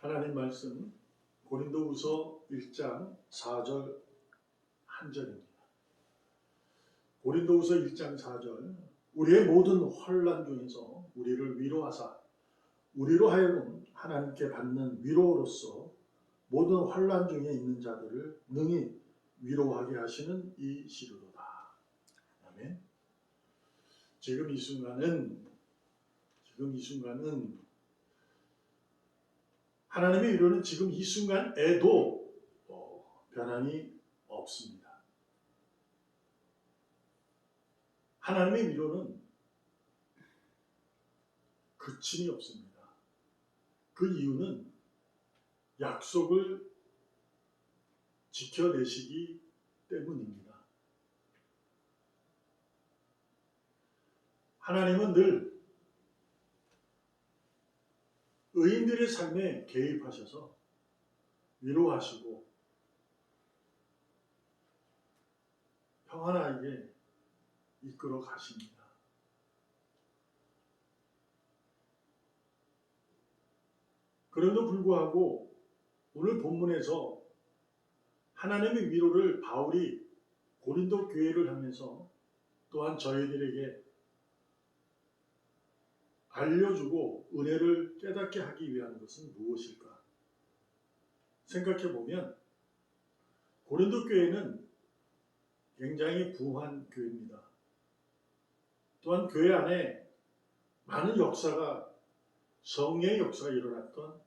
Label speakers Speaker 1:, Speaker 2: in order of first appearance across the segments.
Speaker 1: 하나님 말씀 고린도후서 1장 4절 한 절입니다. 고린도후서 1장 4절 우리의 모든 환란 중에서 우리를 위로하사 우리로 하여금 하나님께 받는 위로로서 모든 환란 중에 있는 자들을 능히 위로하게 하시는 이 시루로다. 아멘. 지금 이 순간은 지금 이 순간은 하나님의 위로는 지금 이 순간에도 어, 변함이 없습니다. 하나님의 위로는 그침이 없습니다. 그 이유는 약속을 지켜내시기 때문입니다. 하나님은 늘 의인들의 삶에 개입하셔서 위로하시고 평안하게 이끌어 가십니다. 그럼에도 불구하고 오늘 본문에서 하나님의 위로를 바울이 고린도 교회를 향해서 또한 저희들에게 알려주고 은혜를 깨닫게 하기 위한 것은 무엇일까? 생각해 보면 고린도 교회는 굉장히 부한 교회입니다. 또한 교회 안에 많은 역사가 성령의 역사가 일어났던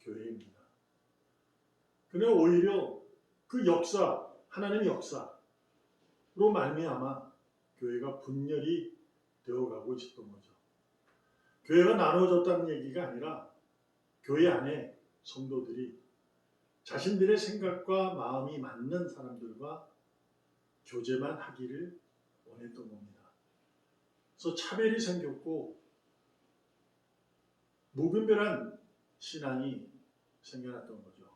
Speaker 1: 교회입니다. 그러나 오히려 그 역사, 하나님의 역사로 말미암아 교회가 분열이 되어가고 있었던 거죠. 교회가 나눠졌다는 얘기가 아니라 교회 안에 성도들이 자신들의 생각과 마음이 맞는 사람들과 교제만 하기를 원했던 겁니다. 그래서 차별이 생겼고 무분별한 신앙이 생겨났던 거죠.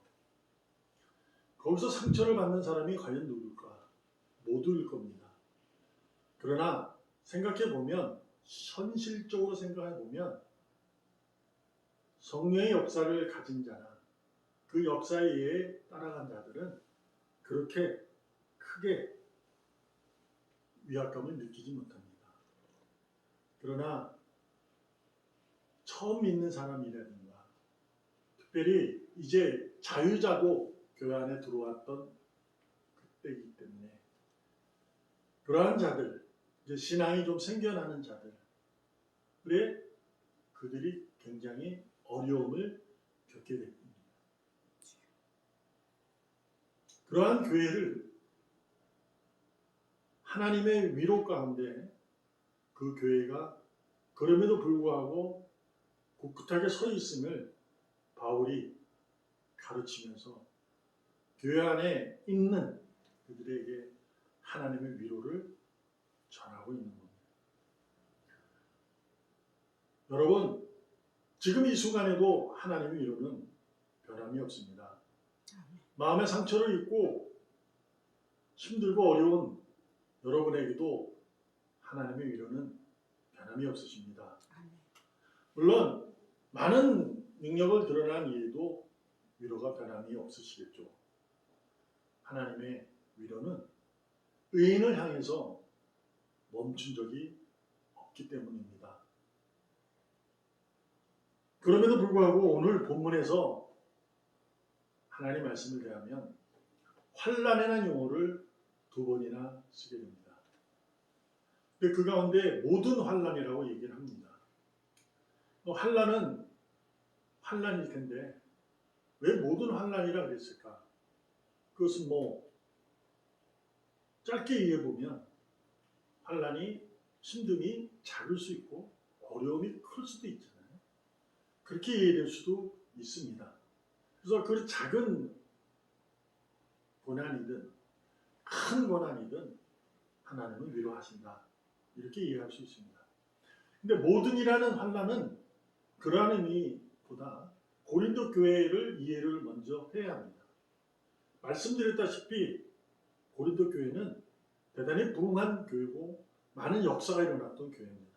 Speaker 1: 거기서 상처를 받는 사람이 과연 누굴까? 모두일 겁니다. 그러나 생각해 보면 현실적으로 생각해 보면 성령의 역사를 가진 자나 그 역사에 의해 따라간 자들은 그렇게 크게 위압감을 느끼지 못합니다. 그러나 처음 믿는 사람이라든가 특별히 이제 자유자고 교회 안에 들어왔던 그때이기 때문에 그러한 자들 이제 신앙이 좀 생겨나는 자들 그래 그들이 굉장히 어려움을 겪게 됩니다. 그러한 교회를 하나님의 위로 가운데 그 교회가 그럼에도 불구하고 꿋꿋하게 서 있음을 바울이 가르치면서 교회 안에 있는 그들에게 하나님의 위로를 전하고 있는 겁니다. 여러분, 지금 이 순간에도 하나님의 위로는 변함이 없습니다. 마음의 상처를 입고 힘들고 어려운 여러분에게도 하나님의 위로는 변함이 없으십니다. 물론 많은 능력을 드러난 이에도 위로가 변함이 없으시겠죠. 하나님의 위로는 의인을 향해서 멈춘 적이 없기 때문입니다. 그럼에도 불구하고 오늘 본문에서 하나님 말씀을 대하면 환란이라는 용어를 두 번이나 쓰게 됩니다. 그 가운데 모든 환란이라고 얘기를 합니다. 뭐 환란은 환란일 텐데 왜 모든 환란이라 그랬을까? 그것은 뭐 짧게 이해해 보면 환란이 힘듦이 작을 수 있고 어려움이 클 수도 있잖아요. 그렇게 이해될 수도 있습니다. 그래서 그 작은 고난이든 큰 고난이든 하나님은 위로하신다. 이렇게 이해할 수 있습니다. 근데 모든이라는 환란은 그러한 의미보다 고린도 교회를 이해를 먼저 해야 합니다. 말씀드렸다시피 고린도 교회는 대단히 부흥한 교회고 많은 역사가 일어났던 교회입니다.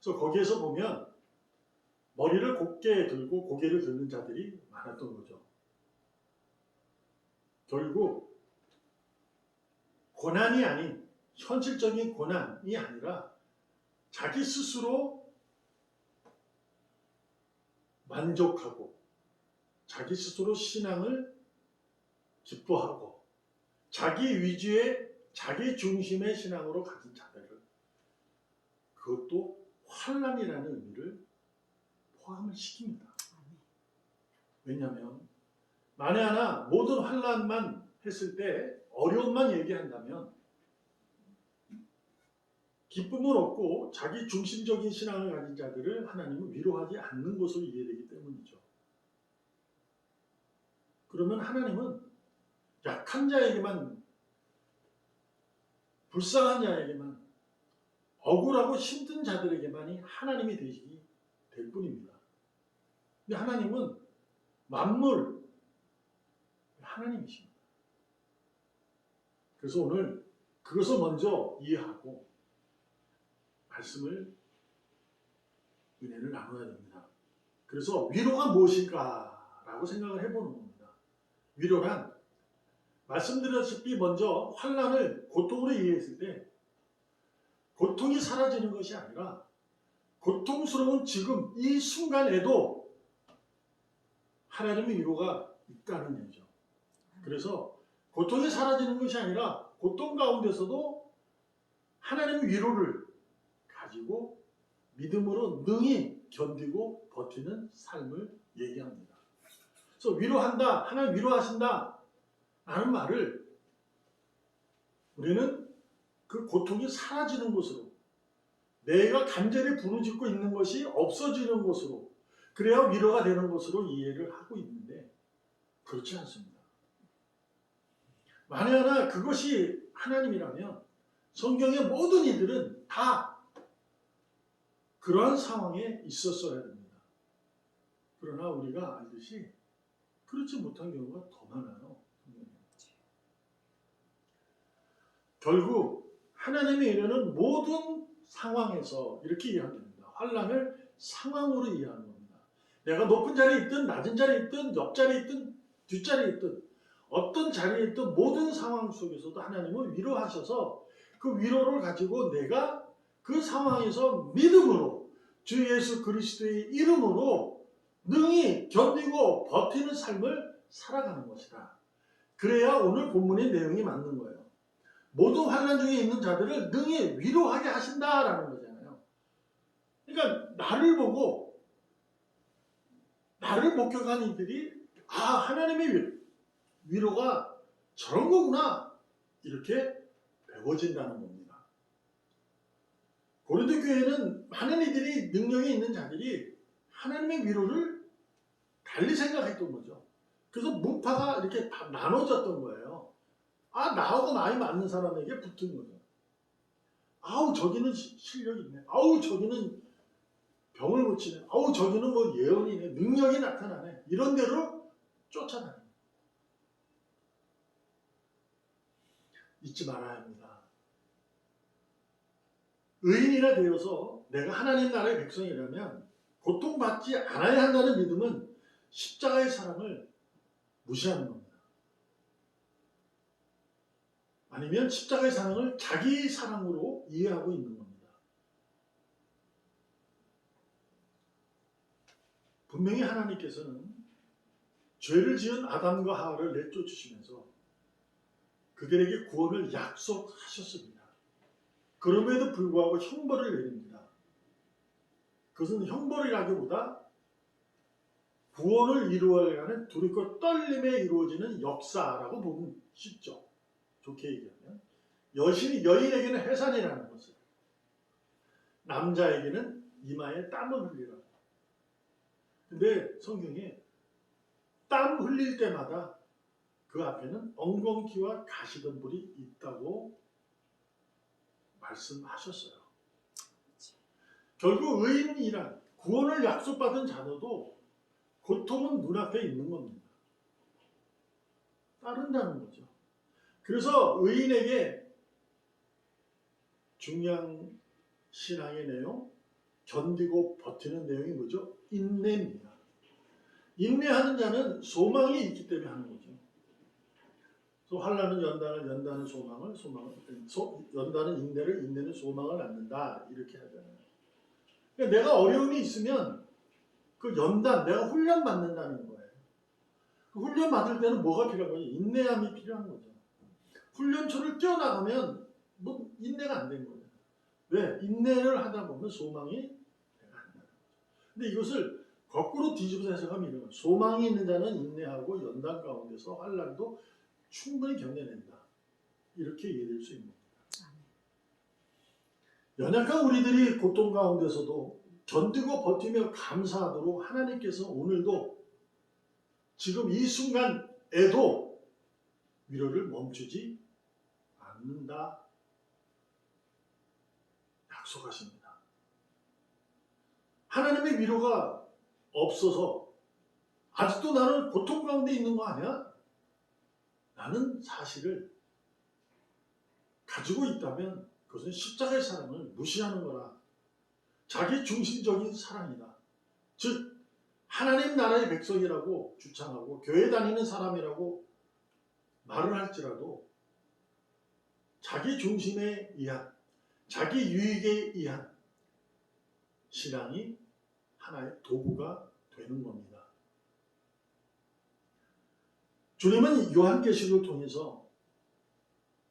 Speaker 1: 그래서 거기에서 보면 머리를 곧게 들고 고개를 드는 자들이 많았던 거죠. 결국 고난이 아닌 현실적인 고난이 아니라 자기 스스로 만족하고 자기 스스로 신앙을 기뻐하고 자기 위주의 자기 중심의 신앙으로 가진 자들을 그것도 환란이라는 의미를 포함을 시킵니다. 왜냐하면 만에 하나 모든 환란만 했을 때 어려움만 얘기한다면 기쁨을 얻고 자기 중심적인 신앙을 가진 자들을 하나님은 위로하지 않는 것으로 이해되기 때문이죠. 그러면 하나님은 약한 자에게만 불쌍한 자에게만 억울하고 힘든 자들에게만이 하나님이 되시기 될 뿐입니다. 근데 하나님은 만물 하나님이십니다. 그래서 오늘 그것을 먼저 이해하고 말씀을 은혜를 나눠야 됩니다. 그래서 위로가 무엇일까라고 생각을 해보는 겁니다. 위로란 말씀드렸다시피 먼저 환란을 고통으로 이해했을 때 고통이 사라지는 것이 아니라 고통스러운 지금 이 순간에도 하나님의 위로가 있다는 얘기죠. 그래서 고통이 사라지는 것이 아니라 고통 가운데서도 하나님의 위로를 가지고 믿음으로 능히 견디고 버티는 삶을 얘기합니다. 그래서 위로한다, 하나님 위로하신다 라는 말을 우리는 그 고통이 사라지는 곳으로 내가 간절히 부르짖고 있는 것이 없어지는 곳으로 그래야 위로가 되는 것으로 이해를 하고 있는데 그렇지 않습니다. 만에 하나 그것이 하나님이라면 성경의 모든 이들은 다 그러한 상황에 있었어야 됩니다. 그러나 우리가 알듯이 그렇지 못한 경우가 더 많아요. 결국 하나님의 이르는 모든 상황에서 이렇게 이해합니다. 환란을 상황으로 이해하는 겁니다. 내가 높은 자리에 있든 낮은 자리에 있든 옆자리에 있든 뒷자리에 있든 어떤 자리에 있든 모든 상황 속에서도 하나님은 위로하셔서 그 위로를 가지고 내가 그 상황에서 믿음으로 주 예수 그리스도의 이름으로 능히 견디고 버티는 삶을 살아가는 것이다. 그래야 오늘 본문의 내용이 맞는 거예요. 모든 환란 중에 있는 자들을 능히 위로하게 하신다라는 거잖아요. 그러니까 나를 보고 나를 목격한 이들이 아 하나님의 위로가 저런 거구나 이렇게 배워진다는 겁니다. 고린도 교회는 많은 이들이 능력이 있는 자들이 하나님의 위로를 달리 생각했던 거죠. 그래서 문파가 이렇게 다 나눠졌던 거예요. 아 나하고 나이 맞는 사람에게 붙은 거죠. 아우 저기는 시- 실력이 있네. 아우 저기는 병을 고치네. 아우 저기는 뭐 예언이네. 능력이 나타나네. 이런 대로 쫓아다니. 잊지 말아야 합니다. 의인이라 되어서 내가 하나님 나라의 백성이라면 고통받지 않아야 한다는 믿음은 십자가의 사랑을 무시하는 겁니다. 아니면 십자가의 사랑을 자기 사랑으로 이해하고 있는 겁니다. 분명히 하나님께서는 죄를 지은 아담과 하와를 내쫓으시면서 그들에게 구원을 약속하셨습니다. 그럼에도 불구하고 형벌을 내립니다. 그것은 형벌이라기보다 구원을 이루어가는 두렵고 떨림에 이루어지는 역사라고 보면 쉽죠. 좋게 얘기하면 여신이 여인에게는 해산이라는 것을 남자에게는 이마에 땀을 흘리라. 근데 성경에 땀 흘릴 때마다 그 앞에는 엉겅퀴와 가시덤불이 있다고 말씀하셨어요. 결국 의인이란 구원을 약속받은 자녀도 고통은 눈앞에 있는 겁니다. 따른다는 거죠. 그래서 의인에게 중요한 신앙의 내용, 견디고 버티는 내용이 뭐죠? 인내입니다. 인내하는 자는 소망이 있기 때문에 하는 거죠. 그래서 환란은 연단을 연단은 소망을 소망을 소, 연단은 인내를 인내는 소망을 낳는다 이렇게 하잖아요. 그러니까 내가 어려움이 있으면 그 연단 내가 훈련 받는다는 거예요. 그 훈련 받을 때는 뭐가 필요한 거죠? 인내함이 필요한 거죠. 훈련초를 뛰어나가면 뭐 인내가 안 된 거예요. 왜? 인내를 하다 보면 소망이 내가 안 나는 거죠. 근데 이것을 거꾸로 뒤집어서 해석하면 이런 거예요. 소망이 있는 자는 인내하고 연단 가운데서 환란도 충분히 견뎌낸다. 이렇게 이해될 수 있는 겁니다. 연약한 우리들이 고통 가운데서도 견디고 버티며 감사하도록 하나님께서 오늘도 지금 이 순간에도 위로를 멈추지 않는다. 약속하십니다. 하나님의 위로가 없어서 아직도 나는 고통 가운데 있는 거 아니야? 나는 사실을 가지고 있다면 그것은 십자가의 사랑을 무시하는 거라. 자기 중심적인 사랑이다. 즉 하나님 나라의 백성이라고 주창하고 교회 다니는 사람이라고 말을 할지라도 자기 중심에 의한 자기 유익에 의한 신앙이 하나의 도구가 되는 겁니다. 주님은 요한계시를 통해서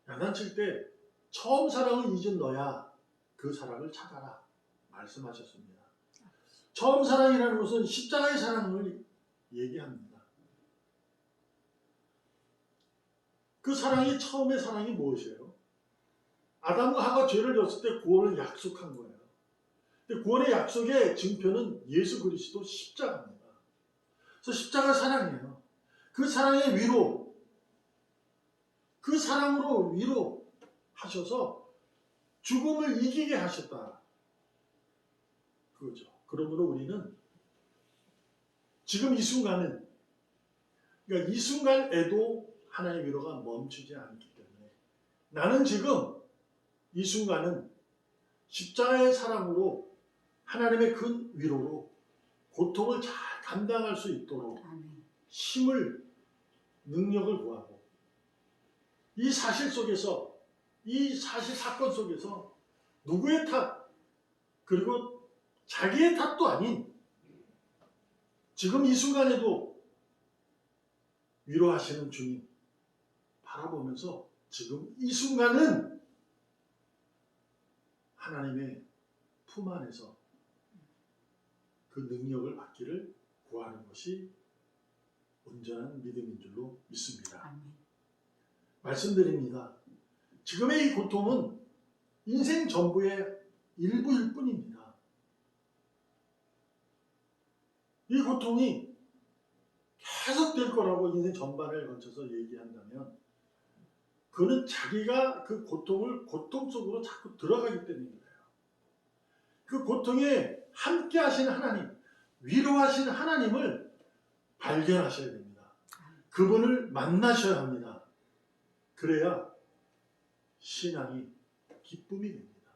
Speaker 1: 야단칠 때 처음 사랑을 잊은 너야 그 사랑을 찾아라 말씀하셨습니다. 처음 사랑이라는 것은 십자가의 사랑을 얘기합니다. 그 사랑이 처음의 사랑이 무엇이에요? 아담과 하가 죄를 졌을 때 구원을 약속한 거예요. 근데 구원의 약속의 증표는 예수 그리스도 십자가입니다. 그래서 십자가 사랑이에요. 그 사랑의 위로, 그 사랑으로 위로 하셔서 죽음을 이기게 하셨다. 그거죠. 그러므로 우리는 지금 이 순간은, 그러니까 이 순간에도 하나의 위로가 멈추지 않기 때문에 나는 지금 이 순간은 십자가의 사랑으로 하나님의 그 위로로 고통을 잘 감당할 수 있도록. 힘을 능력을 구하고 이 사실 속에서 이 사실 사건 속에서 누구의 탓 그리고 자기의 탓도 아닌 지금 이 순간에도 위로하시는 주님 바라보면서 지금 이 순간은 하나님의 품 안에서 그 능력을 받기를 구하는 것이 온전한 믿음인 줄로 믿습니다.
Speaker 2: 아멘.
Speaker 1: 말씀드립니다. 지금의 이 고통은 인생 전부의 일부일 뿐입니다. 이 고통이 계속될 거라고 인생 전반을 거쳐서 얘기한다면 그는 자기가 그 고통을 고통 속으로 자꾸 들어가기 때문입니다. 그 고통에 함께 하시는 하나님, 위로하시는 하나님을 발견하셔야 됩니다. 그분을 만나셔야 합니다. 그래야 신앙이 기쁨이 됩니다.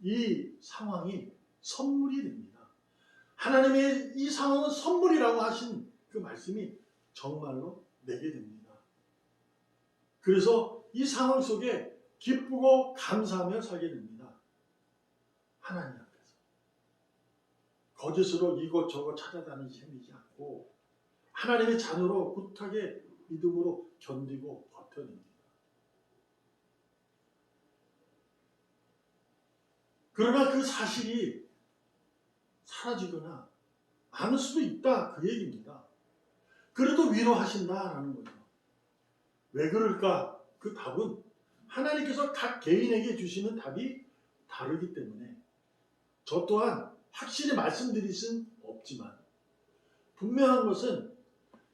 Speaker 1: 이 상황이 선물이 됩니다. 하나님의 이 상황은 선물이라고 하신 그 말씀이 정말로 내게 됩니다. 그래서 이 상황 속에 기쁘고 감사하며 살게 됩니다. 하나님 앞에서. 거짓으로 이것저것 찾아다니지 헤매지 않고 하나님의 자녀로 굳하게 믿음으로 견디고 버텨냅니다. 그러나 그 사실이 사라지거나 않을 수도 있다 그 얘기입니다. 그래도 위로하신다라는 거죠. 왜 그럴까? 그 답은 하나님께서 각 개인에게 주시는 답이 다르기 때문에 저 또한 확실히 말씀드릴 수는 없지만 분명한 것은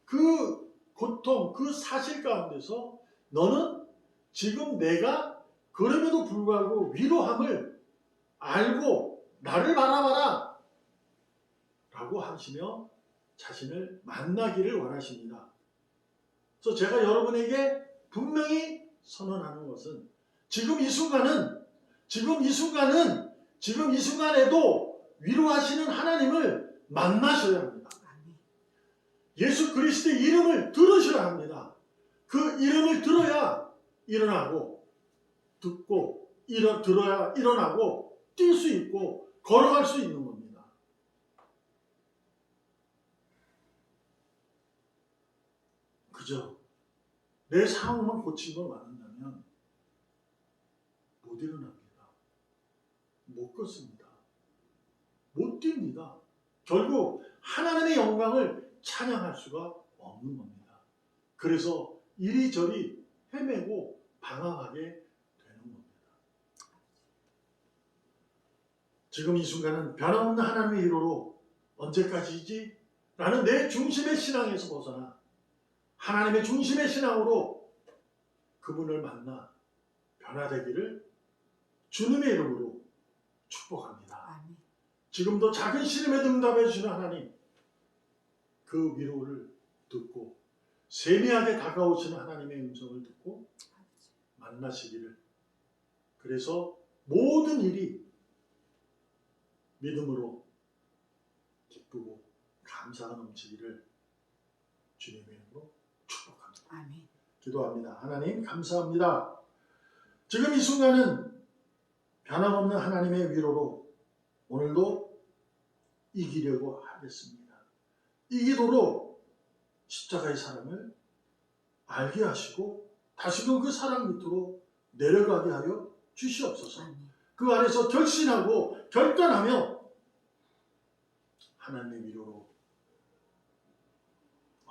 Speaker 1: 그 고통, 그 사실 가운데서 너는 지금 내가 그럼에도 불구하고 위로함을 알고 나를 바라봐라 라고 하시며 자신을 만나기를 원하십니다. 그래서 제가 여러분에게 분명히 선언하는 것은 지금 이 순간은 지금 이 순간은 지금 이 순간에도 위로하시는 하나님을 만나셔야 합니다. 예수 그리스도의 이름을 들으셔야 합니다. 그 이름을 들어야 일어나고 듣고 일어 들어야 일어나고 뛸 수 있고 걸어갈 수 있는 겁니다. 그죠? 내 상황만 고치고 말한다면 못 일어납니다. 못 걷습니다. 못 뜁니다. 결국 하나님의 영광을 찬양할 수가 없는 겁니다. 그래서 이리저리 헤매고 방황하게 되는 겁니다. 지금 이 순간은 변함없는 하나님의 위로로 언제까지지? 라는 내 중심의 신앙에서 벗어나 하나님의 중심의 신앙으로 그분을 만나 변화되기를 주님의 이름으로 축복합니다.
Speaker 2: 아멘.
Speaker 1: 지금도 작은 시름에 응답해 주시는 하나님 그 위로를 듣고 세미하게 다가오시는 하나님의 음성을 듣고 만나시기를 그래서 모든 일이 믿음으로 기쁘고 감사가 넘치기를 주님의 이름으로.
Speaker 2: 아멘.
Speaker 1: 기도합니다. 하나님 감사합니다. 지금 이 순간은 변함없는 하나님의 위로로 오늘도 이기려고 하겠습니다. 이 기도록 십자가의 사랑을 알게 하시고 다시금 그 사랑 밑으로 내려가게 하여 주시옵소서. 그 안에서 결신하고 결단하며 하나님의 위로로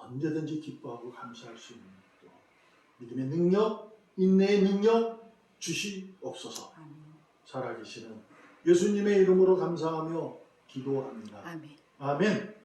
Speaker 1: 언제든지 기뻐하고 감사할 수 있는 또 믿음의 능력, 인내의 능력 주시옵소서. 살아계시는 예수님의 이름으로 감사하며 기도합니다.
Speaker 2: 아멘.
Speaker 1: 아멘.